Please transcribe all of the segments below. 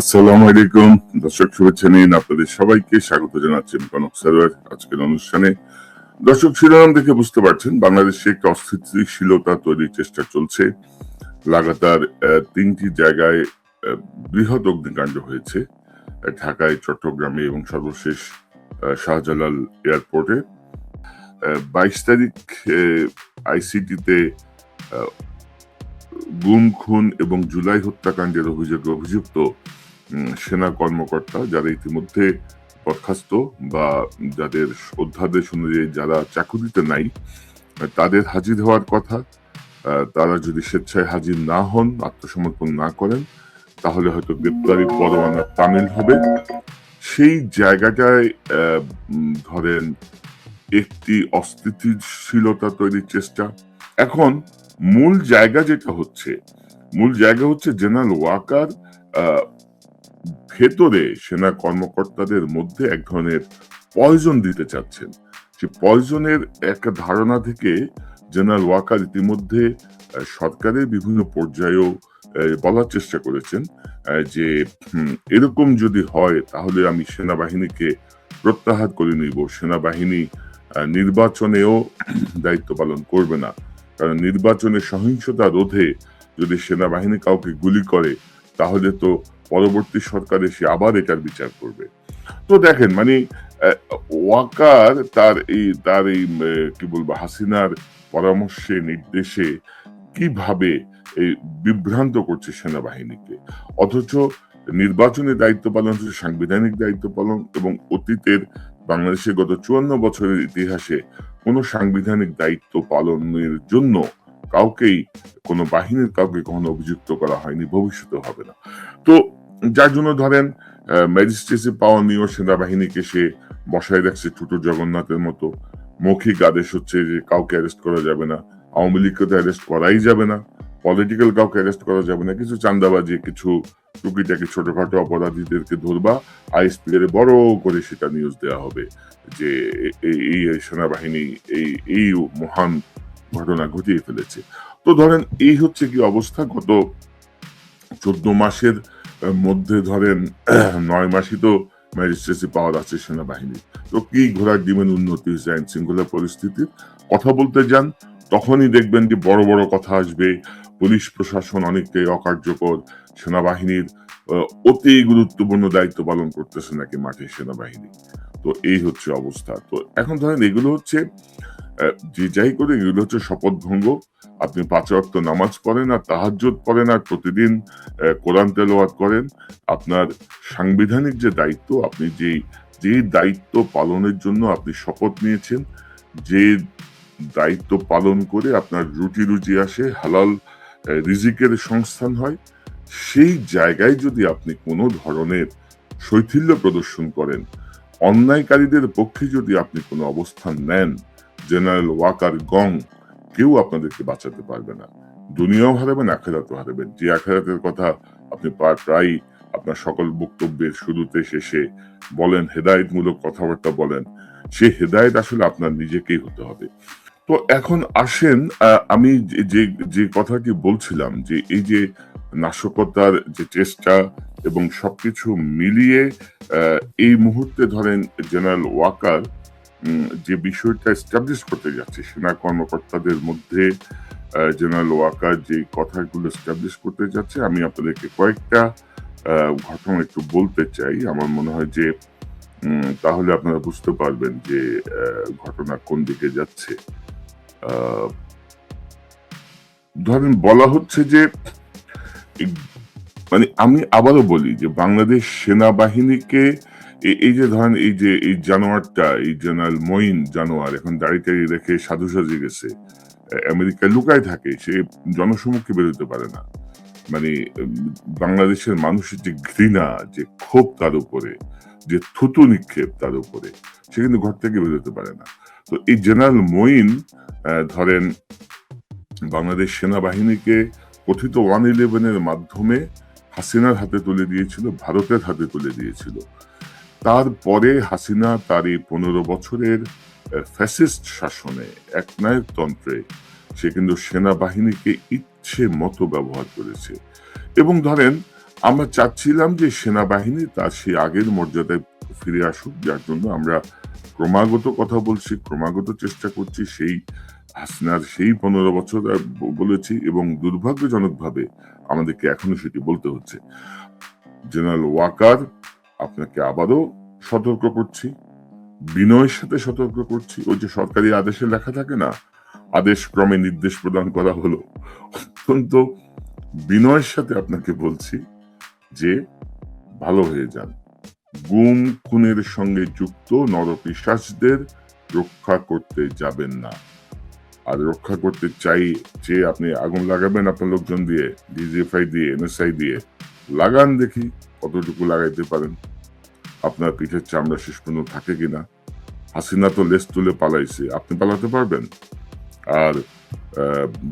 আসসালামু আলাইকুম। দর্শক শুভেচ্ছা নিন আপনাদের সবাইকে স্বাগত জানাচ্ছি কনক সারোয়ার আজকের অনুষ্ঠানে। দর্শক শিরোনাম দেখে বুঝতে পারছেন, বাংলাদেশে অস্থিতিশীলতা তৈরির চেষ্টা চলছে। লাগাতার তিনটি জায়গায় বৃহৎ অগ্নিকাণ্ড হয়েছে। ঢাকায়, চট্টগ্রামে এবং সর্বশেষ শাহজালাল এয়ারপোর্টে। বাইশ তারিখ আইসিটিতে গুম, খুন এবং জুলাই হত্যাকাণ্ডের অভিযোগে অভিযুক্ত সেনা কর্মকর্তা যারা ইতিমধ্যে বরখাস্ত বা যাদের অধ্যাদেশ অনুযায়ী যারা চাকুরিতে নাই, তাদের হাজির হওয়ার কথা তারা যদি স্বেচ্ছায় হাজির না হন, আত্মসমর্পণ না করেন, তাহলে হয়তো গ্রেপ্তারি পরোয়ানা তামিল হবে। সেই জায়গাটায় ধরেন একটি অস্থিতিশীলতা তৈরির চেষ্টা। এখন মূল জায়গা যেটা হচ্ছে, মূল জায়গা হচ্ছে জেনারেল ওয়াকার ভেতরে সেনা কর্মকর্তাদের মধ্যে এক ধরনের পয়জন দিতে চাচ্ছেন। সে পয়জনের একটা ধারণা থেকে জেনারেল ওয়াকার ইতিমধ্যে সরকারের বিভিন্ন পর্যায়েও বলার চেষ্টা করেছেন যে এরকম যদি হয়, তাহলে আমি সেনাবাহিনীকে প্রত্যাহার করে নিব। সেনাবাহিনী নির্বাচনেও দায়িত্ব পালন করবে না। কারণ নির্বাচনে সহিংসতা রোধে যদি সেনাবাহিনী কাউকে গুলি করে, তাহলে তো পরবর্তী সরকার এসে আবার এটার বিচার করবে। তো দেখেন মানে ওয়াকার তার এই তার এই কি বলব, হাসিনার পরামর্শে, নির্দেশে কীভাবে এই বিভ্রান্ত করছে সেনাবাহিনীকে? অথচ নির্বাচনের দায়িত্ব পালন হচ্ছে, সাংবিধানিক দায়িত্ব পালন এবং অতীতের বাংলাদেশের গত চুয়ান্ন বছরের ইতিহাসে কোনো সাংবিধানিক দায়িত্ব পালনের জন্য কাউকেই, কোনো বাহিনীর কাউকে কখনো অভিযুক্ত করা হয়নি ভবিষ্যতে হবে না। তো যার জন্য ধরেন ম্যাজিস্ট্রেসি পাওয়া নিয়েও সেনাবাহিনীকে সে বসায় রাখছে ছোট জগন্নাথের মতো। মৌখিক আদেশ হচ্ছে যে কাউকে অ্যারেস্ট করা যাবে না। আওয়ামী লীগকে তো অ্যারেস্ট করাই যাবে না। পলিটিক্যাল কাউকে অ্যারেস্ট করা যাবে না। কিছু চান্দাবাজি কিছু টুকিটাকি ছোটখাটো অপরাধীদেরকে ধরবা। আইএসপি এর বড় করে সেটা নিউজ দেওয়া হবে যে এই সেনাবাহিনী, এই এই মহান ঘটনা ঘটিয়ে ফেলেছে। তো ধরেন, এই হচ্ছে কি অবস্থা? গত চোদ্দ মাসের মধ্যে ধরেন, নয় মাসই তো ম্যাজিস্ট্রেসি পাওয়ার আছে সেনাবাহিনীর। তো কি ঘোড়ার ডিমের উন্নতি হয়েছে আইন শৃঙ্খলা পরিস্থিতির? কথা বলতে যান, তখনই দেখবেন যে বড় বড় কথা আসবে। পুলিশ প্রশাসন অনেকটাই অকার্যকর, সেনাবাহিনীর অতি গুরুত্বপূর্ণ দায়িত্ব পালন করতেছে নাকি মাঠে সেনাবাহিনী। তো এই হচ্ছে অবস্থা। তো এখন ধরেন এগুলো হচ্ছে যে যাই করে, এগুলো হচ্ছে শপথ ভঙ্গ। আপনি পাঁচ ওয়াক্ত নামাজ পড়েন আর তাহাজ্জুদ পড়েন আর প্রতিদিন কোরআন তেলাওয়াত করেন। আপনার সাংবিধানিক যে দায়িত্ব, আপনি যে যে দায়িত্ব পালনের জন্য আপনি শপথ নিয়েছেন, যে দায়িত্ব পালন করে আপনার রুটি রুজি আসে, হালাল রিজিকের সংস্থান হয়, সেই জায়গায় যদি আপনি কোনো ধরনের শৈথিল্য প্রদর্শন করেন, অন্যায়কারীদের পক্ষে যদি আপনি কোনো অবস্থান নেন জেনারেল ওয়াকার গং, কেউ আপনাদেরকে বাঁচাতে পারবে না। দুনিয়াও হারাবেন, আখেরাতও হারাবেন। যে আখেরাতের কথা আপনি প্রায় আপনার সকল বক্তব্যের শুরুতে, শেষে বলেন, হেদায়েতমূলক কথাবার্তা বলেন, সে হেদায়েত আসলে আপনার নিজেকেই হতে হবে। তো এখন আসেন আমি যে- যে কথাটি বলছিলাম যে, এই যে নাশকতার যে চেষ্টা এবং সবকিছু মিলিয়ে এই মুহূর্তে ধরেন জেনারেল ওয়াকার যে বিষয়টা এস্টাবলিশ করতে যাচ্ছে সেনা কর্মকর্তাদের মধ্যে জেনারেল ওয়াকার যে কথাগুলো স্টাবলিশ করতে যাচ্ছে, আমি আপনাদেরকে কয়েকটা ঘটনা একটু বলতে চাই। আমার মনে হয় যে তাহলে আপনারা বুঝতে পারবেন যে ঘটনা কোন দিকে যাচ্ছে। ধরেন বলা হচ্ছে যে মানে আমি আবারও বলি যে, বাংলাদেশ সেনাবাহিনীকে এই যে ধরেন এই যে এই জানোয়ারটা এই জেনারেল মঈন জানোয়ার এখন দাড়ি টাড়ি রেখে সাধু সাজে গেছে আহ, আমেরিকায় লুকায় থাকে সে জনসমক্ষে বেরোতে পারে না। মানে বাংলাদেশের মানুষের যে ঘৃণা যে ক্ষোভ তার উপরে যে থুতু নিক্ষেপ তার উপরে সে কিন্তু ঘর থেকে বেরোতে পারে না। তো এই জেনারেল আহ, ধরেন বাংলাদেশ সেনাবাহিনীকে কথিত ওয়ান ইলেভেনের মাধ্যমে হাসিনার হাতে তুলে দিয়েছিল ভারতের হাতে তুলে দিয়েছিল। তারপরে হাসিনা তার এই পনেরো বছরের ফ্যাসিস্ট শাসনে একনায়কতন্ত্রে সে কিন্তু সেনাবাহিনীকে ইচ্ছে মতো ব্যবহার করেছে। এবং ধরেন, আমরা চাচ্ছিলাম যে সেনাবাহিনী তার সেই আগের মর্যাদায় ফিরে আসুক, যার জন্য আমরা ক্রমাগত কথা বলছি, ক্রমাগত চেষ্টা করছি, সেই হাসিনার সেই পনেরো বছর বলেছি এবং দুর্ভাগ্যজনকভাবে আমাদেরকে এখনও সেটি বলতে হচ্ছে। জেনারেল ওয়াকার আপনাকে আবারও সতর্ক করছি, বিনয়ের সাথে সতর্ক করছি। ওই যে সরকারি আদেশে লেখা থাকে না, আদেশ ক্রমে নির্দেশ প্রদান করা হলো। অত্যন্ত বিনয়ের সাথে আপনাকে বলছি যে, ভালো হয়ে যান। গুম খুনের সঙ্গে যুক্ত নরপিশাচদের রক্ষা করতে যাবেন না। আর রক্ষা করতে চাই যে, আপনি আগুন লাগাবেন আপনার লোকজন দিয়ে, ডিজিএফআই দিয়ে, এনএসআই দিয়ে, লাগান দেখি কতটুকু লাগাইতে পারেন। আপনার পিঠের চামড়া শেষ পর্যন্ত থাকে কিনা? হাসিনা তো লেস তুলে পালাইছে, আপনি পালাতে পারবেন? আর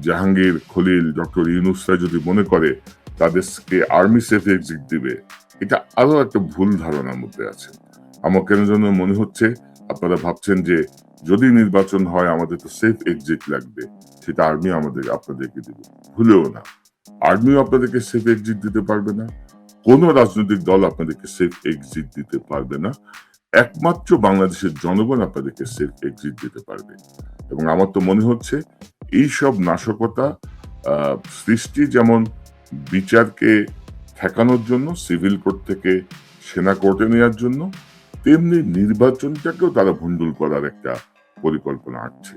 জাহাঙ্গীর, খলিল, ডক্টর ইউনুসরা যদি মনে করে, তাদেরকে আর্মি সেফ এক্সিট দিবে। এটা আরও একটা ভুল ধারণার মধ্যে আছে। আমার কেন যেন মনে হচ্ছে, আপনারা ভাবছেন যে যদি নির্বাচন হয়, আমাদের তো সেফ এক্সিট লাগবে, সেটা আর্মি আমাদের, আপনাদেরকে দিবে। ভুলেও না। আর্মিও আপনাদেরকে সেফ এক্সিট দিতে পারবে না। কোনো রাজনৈতিক দল আপনাদেরকে সেফ এক্সিট দিতে পারবে না। একমাত্র বাংলাদেশের জনগণ আপনাদেরকে সেফ এক্সিট দিতে পারবে। এবং আমার তো মনে হচ্ছে এই সব নাশকতা সৃষ্টি যেমন বিচারকে ঠেকানোর জন্য, সিভিল কোর্ট থেকে সেনা কোর্টে নেওয়ার জন্য, তেমনি নির্বাচনটাকেও তারা ভণ্ডুল করার একটা পরিকল্পনা আঁটছে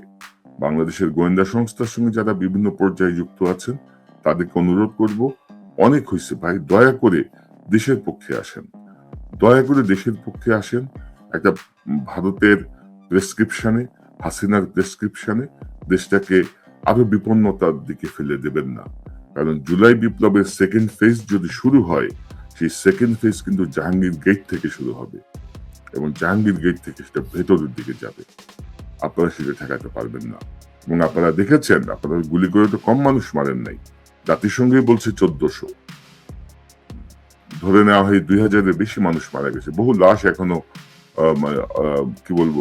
বাংলাদেশের গোয়েন্দা সংস্থার সঙ্গে যারা বিভিন্ন পর্যায়ে যুক্ত আছেন, তাদেরকে অনুরোধ করব অনেক হয়েছে ভাই, দয়া করে দেশের পক্ষে আসেন। দয়া করে দেশের পক্ষে আসেন, একটা ভারতের প্রেসক্রিপশনে হাসিনার প্রেসক্রিপশনে দেশটাকে আরও বিপন্নতার দিকে ফেলে দেবেন না। কারণ জুলাই বিপ্লবের সেকেন্ড ফেজ যদি শুরু হয়, সেই সেকেন্ড ফেজ কিন্তু জাহাঙ্গীর গেট থেকে শুরু হবে এবং জাহাঙ্গীর গেট থেকে সেটা ভেতরের দিকে যাবে। আপনারা সেটা ঠেকাতে পারবেন না। এবং আপনারা দেখেছেন, আপনারা গুলি করে তো কম মানুষ মারেন নাই। জাতিসংঘই বলছে চোদ্দশো। ধরে নেওয়া হয় দুই হাজারের বেশি মানুষ মারা গেছে। বহু লাশ এখনও মানে, কি বলব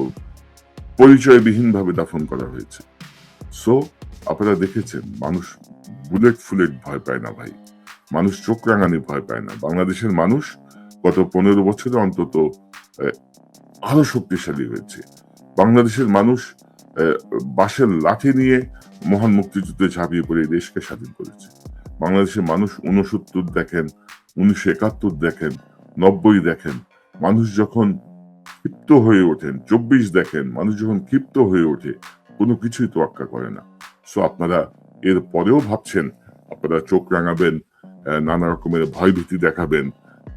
পরিচয়বিহীন ভাবে দাফন করা হয়েছে। সো আপনারা দেখেছেন মানুষ বুলেট ফুলেট ভয় পায় না ভাই। মানুষ চোখ রাঙানি ভয় পায় না। বাংলাদেশের মানুষ গত পনেরো বছরে অন্তত আরও শক্তিশালী হয়েছে। বাংলাদেশের মানুষ বাঁশের লাঠি নিয়ে মহান মুক্তিযুদ্ধে ঝাঁপিয়ে পড়ে দেশকে স্বাধীন করেছে। বাংলাদেশের মানুষ উনসত্তর দেখেন, উনিশশো একাত্তর দেখেন, নব্বই দেখেন। মানুষ যখন ক্ষিপ্ত হয়ে ওঠেন, চব্বিশ দেখেন, মানুষ যখন ক্ষিপ্ত হয়ে ওঠে, কোনো কিছুই তোয়াক্কা করে না। সো আপনারা এর পরেও ভাবছেন, আপনারা চোখ রাঙাবেন নানা রকমের ভয়ভীতি দেখাবেন,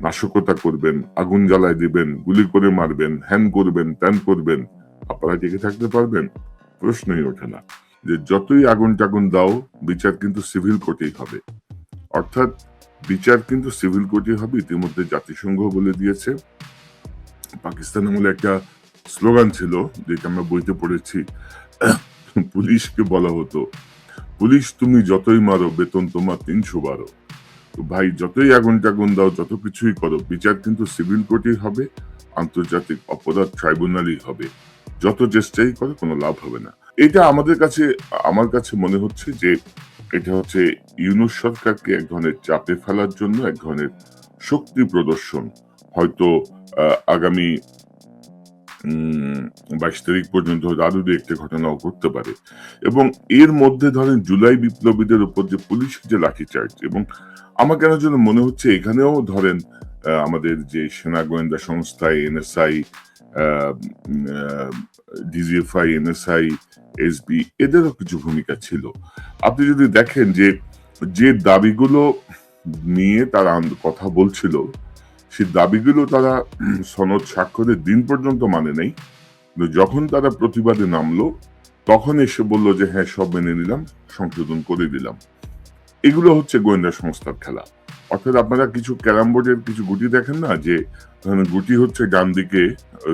নাশকতা করবেন, আগুন জ্বালায় দিবেন, গুলি করে মারবেন, হ্যান করবেন, ত্যান করবেন আপনারা টিকে থাকতে পারবেন প্রশ্নই ওঠে না, যে যতই আগুন টাগুন দাও, বিচার কিন্তু সিভিল কোর্টেই হবে। অর্থাৎ বিচার কিন্তু সিভিল কোর্টেই হবে, ইতিমধ্যে জাতিসংঘ বলে দিয়েছে। পাকিস্তান আমলে একটা স্লোগান ছিল, যেটা আমরা বইতে পড়েছি, পুলিশকে বলা হতো, পুলিশ তুমি যতই মারো, বেতন তোমার তিনশো বারো। ভাই, যতই আগুন টাগুন দাও, যত কিছুই করো, বিচার কিন্তু সিভিল কোর্টেই হবে, আন্তর্জাতিক অপরাধ ট্রাইব্যুনালই হবে। যত চেষ্টাই করে, কোনো লাভ হবে না। এটা আমাদের কাছে, আমার কাছে মনে হচ্ছে যে, এটা হচ্ছে ইউনুস সরকারকে এক ধরনের চাপে ফেলার জন্য, এক ধরনের শক্তি প্রদর্শন। হয়তো আগামী বাইশ তারিখ পর্যন্ত আরও দু একটা ঘটনাও করতে পারে। এবং এর মধ্যে ধরেন জুলাই বিপ্লবীদের উপর যে পুলিশ যে লাঠিচার্জ এবং আমার কেন যেন মনে হচ্ছে এখানেও ধরেন আমাদের যে সেনা গোয়েন্দা সংস্থা, এনএসআই ডিজিএফআই এনএসআই এসবি এদেরও কিছু ভূমিকা ছিল। আপনি যদি দেখেন যে যে দাবিগুলো নিয়ে তারা কথা বলছিল, সেই দাবিগুলো তারা সনদ স্বাক্ষরের দিন পর্যন্ত মানে নেই। যখন তারা প্রতিবাদে নামলো, তখন এসে বলল যে হ্যাঁ সব মেনে নিলাম, সংশোধন করে দিলাম। এগুলো হচ্ছে গোয়েন্দা সংস্থার খেলা। অর্থাৎ আপনারা কিছু ক্যারাম বোর্ডের কিছু গুটি দেখেন না? যে গুটি হচ্ছে ডান দিকে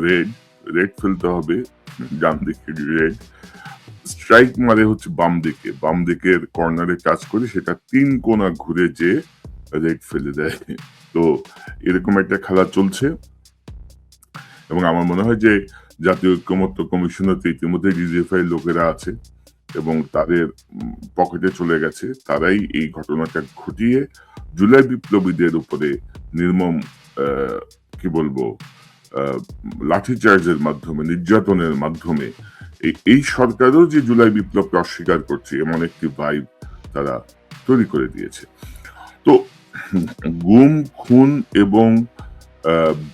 রেড রেড ফেলতে হবে, ডান দিকে রেড স্ট্রাইক মারে হচ্ছে বাম দিকে। বাম দিকের কর্নারে টাচ করে সেটা তিন কোনা ঘুরে যে রেড ফেলে দেয়। তো এরকম একটা খেলা চলছে। এবং আমার মনে হয় যে জাতীয় ঐক্যমত্য কমিশনার তো ইতিমধ্যে ডিজিএফআই লোকেরা আছে। এবং তাদের পকেটে চলে গেছে, তারাই এই ঘটনাটা ঘটিয়ে জুলাই বিপ্লবীদের উপরে নির্মম কি বলব লাঠিচার্জের মাধ্যমে, নির্যাতনের মাধ্যমে এই- সরকারও যে জুলাই বিপ্লবকে অস্বীকার করছে, এমন একটি ভাইব তারা তৈরি করে দিয়েছে। তো গুম, খুন এবং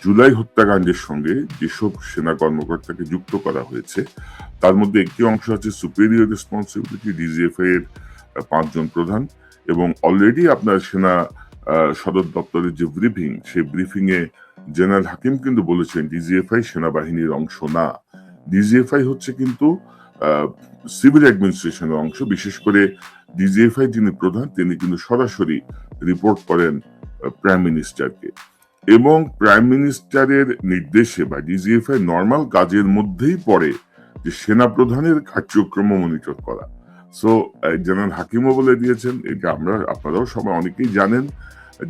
জুলাই হত্যাকাণ্ডের সঙ্গে যেসব সেনা কর্মকর্তাকে যুক্ত করা হয়েছে তার মধ্যে একটি অংশ আছে সুপেরিয়র রেসপন্সিবিলিটি ডিজিএফআই এর পাঁচজন প্রধান এবং অলরেডি আপনার সেনা সদর দপ্তরের যে ব্রিফিং সেই ব্রিফিং এ জেনারেল হাকিম কিন্তু বলেছেন ডিজিএফআই সেনাবাহিনীর অংশ না। ডিজিএফআই হচ্ছে কিন্তু সিভিল অ্যাডমিনিস্ট্রেশনের অংশ। বিশেষ করে ডিজিএফআই যিনি প্রধান, তিনি কিন্তু সরাসরি রিপোর্ট করেন প্রাইম মিনিস্টারকে এবং প্রাইম মিনিস্টারের নির্দেশে বা ডিজিএফআই নর্মাল কাজের মধ্যেই পড়ে যে সেনা প্রধানের কার্যক্রম মনিটর করা। সো জেনারেল হাকিমও বলে দিয়েছেন, এটা আমরা, আপনারাও সবাই অনেকেই জানেন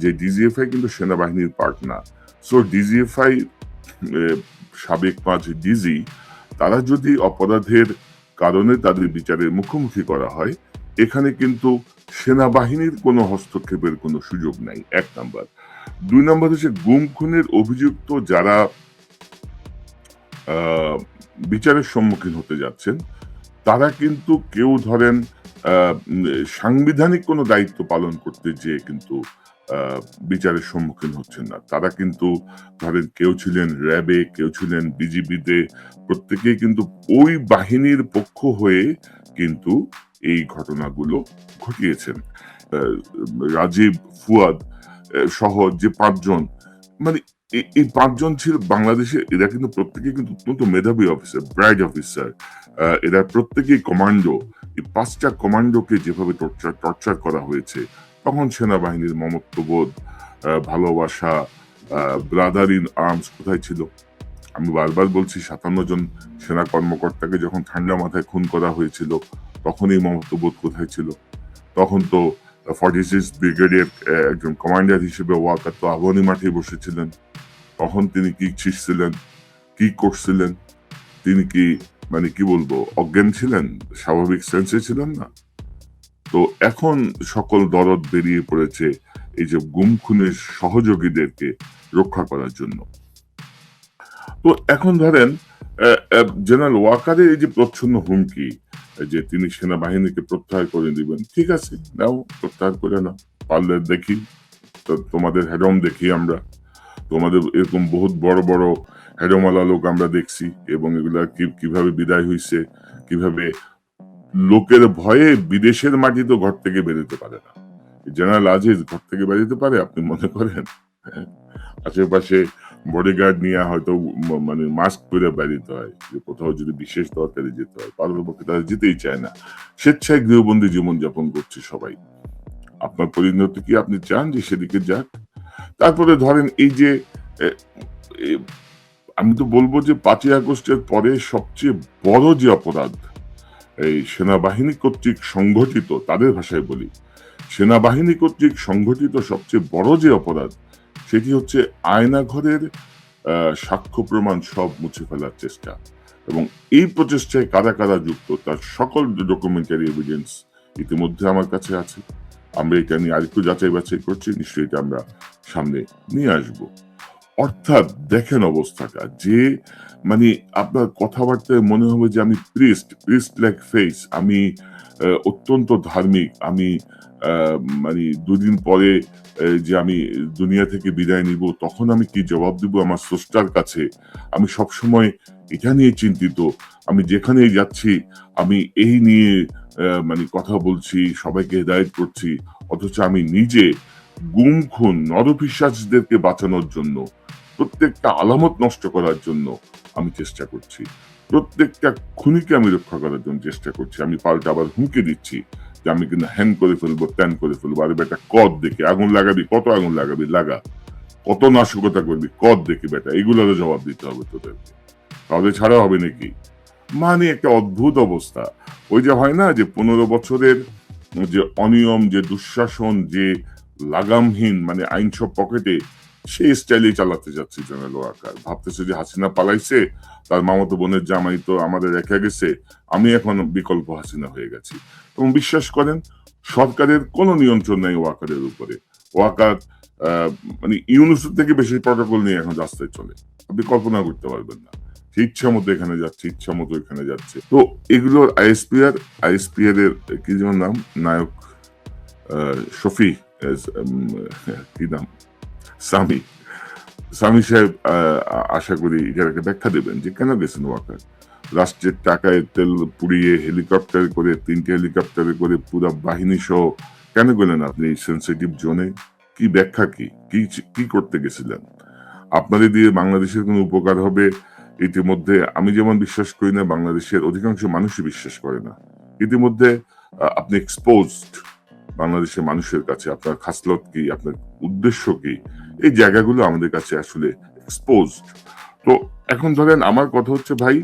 যে ডিজিএফআই কিন্তু সেনাবাহিনীর পার্ট না। সো ডিজিএফআই সাবেক পাঁচ ডিজি তারা যদি অপরাধের কারণে তাদের বিচারের মুখোমুখি করা হয়, এখানে কিন্তু সেনাবাহিনীর কোনো হস্তক্ষেপের কোনো সুযোগ নাই, এক নাম্বার। দুই নম্বর হচ্ছে, গুম খুনের অভিযুক্ত যারা বিচারের সম্মুখীন হতে যাচ্ছেন। তারা কিন্তু কেউ ধরেন সাংবিধানিক কোনো দায়িত্ব পালন করতে যেয়ে কিন্তু বিচারের সম্মুখীন হচ্ছেন না। তারা কিন্তু ধরেন কেউ ছিলেন র্যাবে, কেউ ছিলেন বিজিবিতে, প্রত্যেকেই কিন্তু ওই বাহিনীর পক্ষ হয়ে কিন্তু এই ঘটনাগুলো ঘটিয়েছেন। রাজীব ফুয়াদ সহ যে পাঁচজন মানে এই পাঁচজন ছিল বাংলাদেশে এরা কিন্তু প্রত্যেকে কিন্তু অত্যন্ত মেধাবী অফিসার ব্রাইড অফিসার এরা প্রত্যেকেই কমান্ডো এই পাঁচটা কমান্ডোকে যেভাবে টর্চার টর্চার করা হয়েছে, তখন সেনাবাহিনীর মমত্ববোধ ভালোবাসা ব্রাদার ইন আর্মস কোথায় ছিল? আমি বারবার বলছি, সাতান্ন জন সেনা কর্মকর্তাকে যখন ঠান্ডা মাথায় খুন করা হয়েছিল, তখন এই মমত্ববোধ কোথায় ছিল? তখন তো ফর্টি সিক্স ব্রিগেডের একজন কমান্ডার হিসেবে ওয়াকার তো আবহানী মাঠে বসেছিলেন তখন তিনি কি ছিঁড়ছিলেন কি করছিলেন তিনি কি মানে কি বলব, অজ্ঞান ছিলেন? স্বাভাবিক সেন্সে ছিলেন না। তো এখন সকল দরদ বেরিয়ে পড়েছে এই যে গুম খুনের সহযোগীদেরকে রক্ষা করার জন্য। তো এখন ধরেন জেনারেল ওয়াকারের এই যে প্রচ্ছন্ন হুমকি যে তিনি সেনাবাহিনীকে প্রত্যাহার করে দিবেন, ঠিক আছে, নাও, প্রত্যাহার করে না পারলে দেখি তোমাদের হেডম দেখি আমরা। তোমাদের এরকম বহুত বড় বড় হেডমালা লোক আমরা দেখছি এবং এগুলা কি, কীভাবে বিদায় হইছে, কীভাবে লোকের ভয়ে বিদেশের মাটি তো ঘর থেকে বেরোতে পারে না। জেনারেল আজিজ ঘর থেকে বেরোতে পারে, আপনি মনে করেন? হ্যাঁ? আশেপাশে বডিগার্ড নিয়ে হয়তো মানে মাস্ক পরে বেরিতে হয়, যে কোথাও যদি বিশেষ দরকারে যেতে হয় পারতপক্ষে তারা যেতেই চায় না। স্বেচ্ছায় গৃহবন্দী জীবনযাপন করছে সবাই। আপনার পরিণতি কি আপনি চান যে সেদিকে যাক? তারপরে ধরেন এই যে আমি তো বলব যে পাঁচই আগস্টের পরে সবচেয়ে বড় যে অপরাধ, এই সেনাবাহিনী কর্তৃক সংঘটিত, তাদের ভাষায় বলি, সেনাবাহিনী কর্তৃক সংঘটিত সবচেয়ে বড় যে অপরাধ সেটি হচ্ছে আয়নাঘরের আহ, সাক্ষ্য প্রমাণ সব মুছে ফেলার চেষ্টা। এবং এই প্রচেষ্টায় কারা কারা যুক্ত তার সকল ডকুমেন্টারি এভিডেন্স ইতিমধ্যে আমার কাছে আছে। আমরা এটা নিয়ে আরেকটু যাচাই বাছাই করছি নিশ্চয়ই এটা আমরা সামনে নিয়ে আসব। অর্থাৎ দেখেন অবস্থাটা যে মানে আপনার কথাবার্তায় মনে হবে যে আমি প্রিস্ট প্রিস্ট লাইক ফেস আমি অত্যন্ত ধার্মিক আমি মানে দুদিন পরে যে আমি দুনিয়া থেকে বিদায় নিব, তখন আমি কি জবাব দিব আমার স্রষ্টার কাছে? আমি সবসময় এটা নিয়ে চিন্তিত। আমি যেখানেই যাচ্ছি, আমি এই নিয়ে মানে কথা বলছি, সবাইকে হেদায়ত করছি, অথচ আমি নিজে গুম খুন নরপিসাচদেরকে বাঁচানোর জন্য, প্রত্যেকটা আলামত নষ্ট করার জন্য আমি চেষ্টা করছি। প্রত্যেকটা খুনিকে আমি রক্ষা করার জন্য চেষ্টা করছি। আমি পাল্টা আবার হুমকে দিচ্ছি। যে আমি কিন্তু হ্যাং করে ফেলব ত্যান করে ফেলব। আরে বেটা, কদ দেখে, আগুন লাগাবি, কত আগুন লাগাবি? লাগা। কত নাশকতা করবি? কদ দেখে বেটা এগুলোরও জবাব দিতে হবে তোদেরকে। তাহলে ছাড়া হবে নাকি? মানে একটা অদ্ভুত অবস্থা। ওই যে হয় না যে পনেরো বছরের যে অনিয়ম, যে দুঃশাসন, যে লাগামহীন মানে আইন সব পকেটে সেই স্টাইলেই চালাতে যাচ্ছে জেনারেল ওয়াকার। ভাবতেছে যে হাসিনা পালাইছে, তার মামাতো বোনের জামাই তো আমাদের রেখে গেছে, আমি এখন বিকল্প হাসিনা হয়ে গেছি। এবং বিশ্বাস করেন, সরকারের কোনো নিয়ন্ত্রণ নেই ওয়াকারের উপরে। ওয়াকার মানে ইউনুসের থেকে বেশি প্রটোকল নিয়ে এখন রাস্তায় চলে। আপনি কল্পনা করতে পারবেন না। ইচ্ছা মতো এখানে যাচ্ছে, ইচ্ছা মতো এখানে যাচ্ছে। তো এগুলোর আইএসপিআর আইএসপিআর এর কি যেমন নাম? নায়ক শফি কি নাম? সামি সামি সাহেব আশা করি এটার একটা ব্যাখ্যা দেবেন যে কেন গেছেন ওয়াকার? রাষ্ট্রের টাকায় তেল পুড়িয়ে হেলিকপ্টার করে, তিনটে হেলিকপ্টারে করে পুরো বাহিনী সহ কেন গেলেন আপনি সেন্সিটিভ জোনে কি ব্যাখ্যা কি? কি কি করতে গেছিলেন? আপনাদের দিয়ে বাংলাদেশের কোনো উপকার হবে? ইতিমধ্যে আমি যেমন বিশ্বাস করি না, বাংলাদেশের অধিকাংশ মানুষই বিশ্বাস করে না। ইতিমধ্যে আপনি এক্সপোজড বাংলাদেশের মানুষের কাছে, আপনার খাসলত কি, আপনার উদ্দেশ্য কি, এই জায়গাগুলো আমাদের কাছে আসলে এক্সপোজড তো এখন ধরেন আমার কথা হচ্ছে ভাই,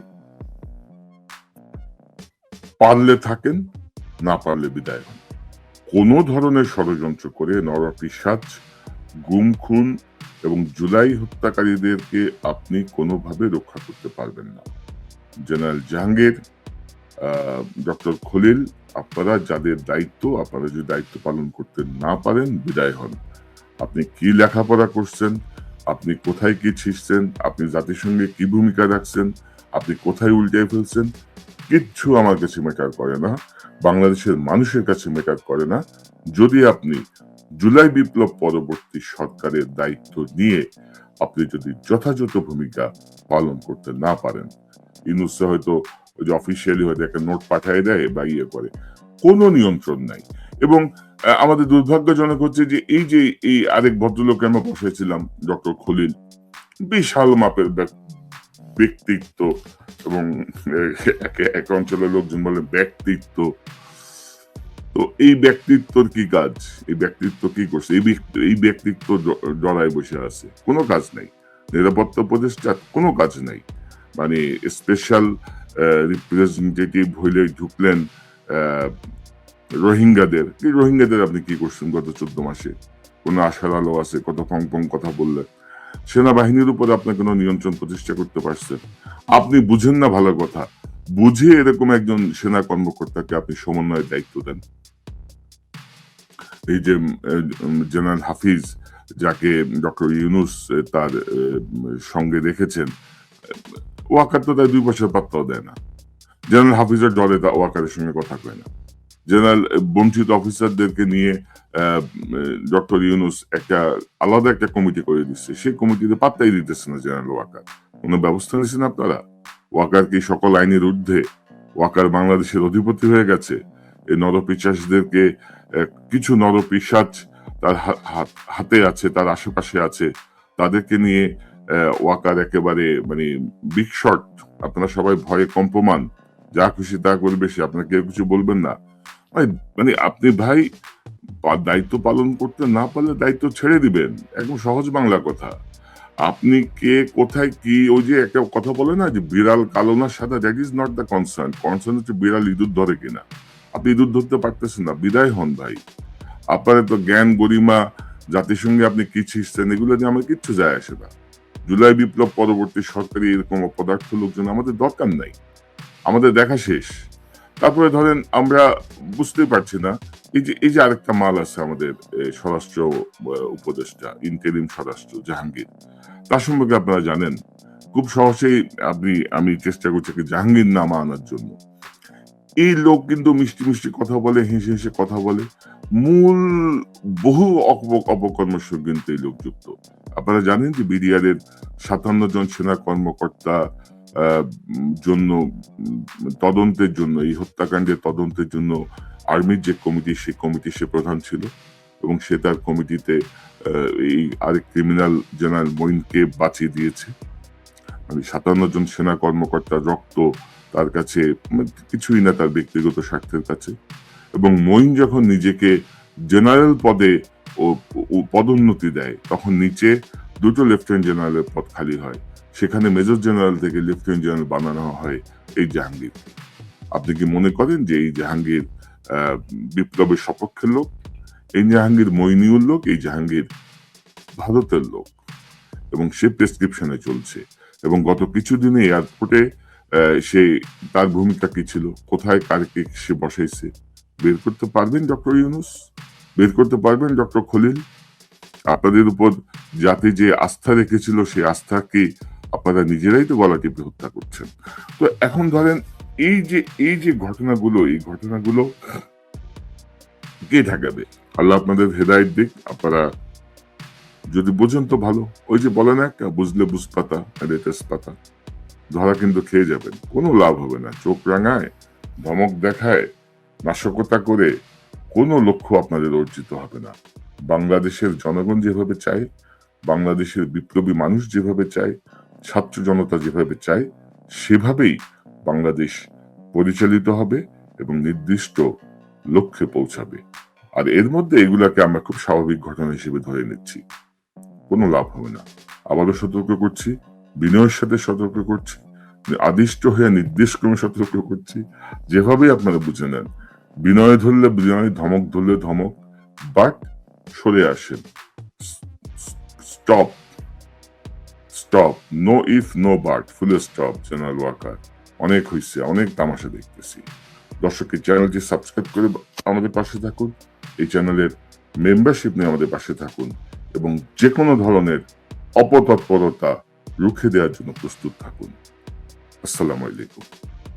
পারলে থাকেন, না পারলে বিদায় কোনো ধরনের ষড়যন্ত্র করে নরপিসাচ গুম, খুন এবং জুলাই হত্যাকারীদেরকে আপনি কোনোভাবে রক্ষা করতে পারবেন না। জেনারেল জাহাঙ্গীর ডক্টর খলিল আপনারা যাদের দায়িত্ব, আপনারা যদি দায়িত্ব পালন করতে না পারেন, বিদায় হন। আপনি কি লেখাপড়া করছেন? আপনি কোথায় কি ছিঁড়ছেন আপনি জাতিসংঘে কি ভূমিকা রাখছেন? আপনি কোথায় উল্টে ফেলছেন? কিচ্ছু আমার কাছে ম্যাটার করে না। বাংলাদেশের মানুষের কাছে ম্যাটার করে না। যদি আপনি জুলাই বিপ্লব পরবর্তী সরকারের দায়িত্ব নিয়ে আপনি যদি যথাযথ ভূমিকা পালন করতে না পারেন ইনুস হয়তো ওই যে অফিসিয়ালি হয়তো একটা নোট পাঠিয়ে দেয় বা ইয়ে করে। কোনো নিয়ন্ত্রণ নাই। এবং আমাদের দুর্ভাগ্যজনক হচ্ছে যে এই যে এই আরেক ভদ্রলোক আমরা বসেছিলাম, ডক্টর খলিল, বিশাল মাপের ব্যক্তিত্ব এবং এক- অঞ্চলের লোকজন বলে ব্যক্তিত্ব। তো এই ব্যক্তিত্বর কি কাজ? এই ব্যক্তিত্ব কি করছে? এই এই ব্যক্তিত্ব জড়ায় বসে আছে। কোনো কাজ নাই। নিরাপত্তা উপদেষ্টা কোনো কাজ নাই। মানে স্পেশাল রিপ্রেজেন্টেটিভ হইলে ঢুকলেন রোহিঙ্গাদের, এই রোহিঙ্গাদের আপনি কি করছেন গত চোদ্দ মাসে? কোনো আশার আলো আছে? কত ফং পং কথা বললেন সেনাবাহিনীর উপর আপনার কোনো নিয়ন্ত্রণ প্রতিষ্ঠা করতে পারছেন? আপনি বুঝেন না ভালো কথা। বুঝে এরকম একজন সেনা কর্মকর্তাকে আপনি সমন্বয়ের দায়িত্ব দেন। এই যে জেনারেল হাফিজ, যাকে ডক্টর ইউনুস তার সঙ্গে রেখেছেন ওয়াকার তো তার দুই বছর পাত্তাও দেয় না। জেনারেল হাফিজের দলে তা ওয়াকারের সঙ্গে কথা কয় না। জেনারেল বঞ্চিত অফিসারদেরকে নিয়ে ডক্টর ইউনুস একটা আলাদা একটা কমিটি করে দিচ্ছে। সেই কমিটিতে পাত্তাই দিতেছে না জেনারেল ওয়াকার কোনো ব্যবস্থা নিয়েছেন আপনারা? ওয়াকার কি সকল আইনের ঊর্ধ্বে? ওয়াকার বাংলাদেশের অধিপতি হয়ে গেছে। এই নরপিচাসদেরকে আহ, কিছু নরপিসাচ তার হাতে আছে তার আশেপাশে আছে। তাদেরকে নিয়ে ওয়াকার একেবারে মানে বিগ শট আপনারা সবাই ভয়ে কম্পমান। যা খুশি তা করবে সে আপনাকে কেউ কিছু বলবেন না। মানে আপনি ভাই দায়িত্ব পালন করতে না পারলে দায়িত্ব ছেড়ে দিবেন। একদম সহজ বাংলা কথা। আপনি কে, কোথায়, কি, ওই যে একটা কথা বলে না যে বিড়াল কালো না সাদা that is not the concern concern হচ্ছে বিড়াল ইঁদুর ধরে কিনা। আপনি ইঁদুর ধরতে পারতেছেন না, বিদায় হন ভাই। আপনার তো জ্ঞান, গরিমা, জাতিসংঘে আপনি কি ছিঁড়ছেন এগুলো নিয়ে আমার কিচ্ছু যায় আসে না। জুলাই বিপ্লব পরবর্তী সরকারি এরকম অপদার্থ লোকজন আমাদের দরকার নাই। আমাদের দেখা শেষ। তারপরে ধরেন আমরা বুঝতেই পারছি না, এই যে এই যে আরেকটা মাল আছে আমাদের স্বরাষ্ট্র উপদেষ্টা ইন্টারিম স্বরাষ্ট্র, জাহাঙ্গীর। তার সম্পর্কে আপনারা জানেন। খুব সহজেই আপনি, আমি চেষ্টা করছি জাহাঙ্গীর নামা আনার জন্য। এই লোক কিন্তু মিষ্টি মিষ্টি কথা বলে, হেসে হেসে কথা বলে। মূল বহু অপ- অপকর্মের সঙ্গে কিন্তু এই লোক যুক্ত। আপনারা জানেন যে বিডিআরের সাতান্ন জন সেনা কর্মকর্তা জন্য, তদন্তের জন্য, এই হত্যাকাণ্ডের তদন্তের জন্য আর্মির যে কমিটি, সেই কমিটি সে প্রধান ছিল এবং সে তার কমিটিতে এই আরেক ক্রিমিনাল জেনারেল মইনকে বাঁচিয়ে দিয়েছে। মানে সাতান্ন জন সেনা কর্মকর্তার রক্ত তার কাছে মানে কিছুই না তার ব্যক্তিগত স্বার্থের কাছে। এবং মইন যখন নিজেকে জেনারেল পদে ও পদোন্নতি দেয়, তখন নিচে দুটো লেফটেন্যান্ট জেনারেলের পদ খালি হয়। সেখানে মেজর জেনারেল থেকে লেফটেন্যান্ট জেনারেল বানানো হয় এই জাহাঙ্গীর। আপনি কি মনে করেন যে এই জাহাঙ্গীর বিপ্লবের সপক্ষের লোক? এই জাহাঙ্গীর মইনিউর লোক, এই জাহাঙ্গীর ভারতের লোক। এবং সে প্রেসক্রিপশনে চলছে। এবং গত কিছুদিনে এয়ারপোর্টে সে তার ভূমিকা কি ছিল? কোথায় কারকে সে বসাইছে? বের করতে পারবেন ডক্টর ইউনুস? বের করতে পারবেন ডক্টর খলিল? আপনাদের উপর জাতি যে আস্থা রেখেছিল, সেই আস্থাকে আপনারা নিজেরাই তো গলা টিপে হত্যা করছেন। তো এখন ধরেন, এই যে এই যে ঘটনাগুলো, এই ঘটনাগুলো কে ঠেকাবে? আল্লাহ আপনাদের হেদায়ত দিক, আপনারা যদি বোঝেন তো ভালো। ওই যে বলে না একটা বুঝলে বুঝ পাতা তেজপাতা ধরা কিন্তু খেয়ে যাবেন। কোনো লাভ হবে না। চোখ রাঙায়, ধমক দেখায়, নাশকতা করে কোনো লক্ষ্য আপনাদের অর্জিত হবে না। বাংলাদেশের জনগণ যেভাবে চায়, বাংলাদেশের বিপ্লবী মানুষ যেভাবে চায়, ছাত্র জনতা যেভাবে চায়, সেভাবেই বাংলাদেশ পরিচালিত হবে এবং নির্দিষ্ট লক্ষ্যে পৌঁছাবে। আর এর মধ্যে এগুলাকে আমরা খুব স্বাভাবিক ঘটনা হিসেবে ধরে নিচ্ছি। কোনো লাভ হবে না। আবারও সতর্ক করছি, বিনয়ের সাথে সতর্ক করছি। আদিষ্ট হয়ে নির্দেশ ক্রমে সতর্ক করছি, যেভাবেই আপনারা বুঝে নেন। বিনয় ধরলে বিনয়, ধমক ধরলে ধমক, বাট সরে আসেন। Stop. Stop. No if, no but. Full stop, general worker অনেক হয়েছে অনেক তামাশা দেখতেছি। দর্শকের চ্যানেলটি সাবস্ক্রাইব করে আমাদের পাশে থাকুন। এই চ্যানেলের মেম্বারশিপ নিয়ে আমাদের পাশে থাকুন এবং যে কোনো ধরনের অপতৎপরতা রুখে দেওয়ার জন্য প্রস্তুত থাকুন। আসসালামু আলাইকুম।